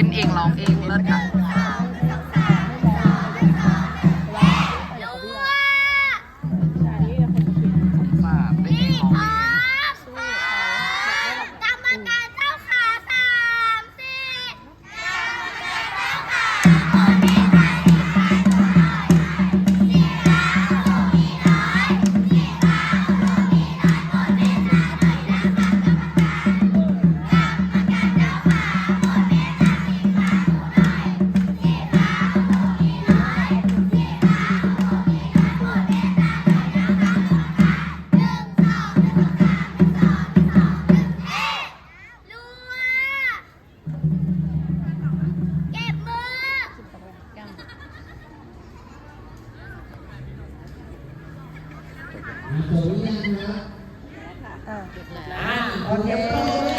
ต้นเองร้องเองเลิศค่ะ โอเค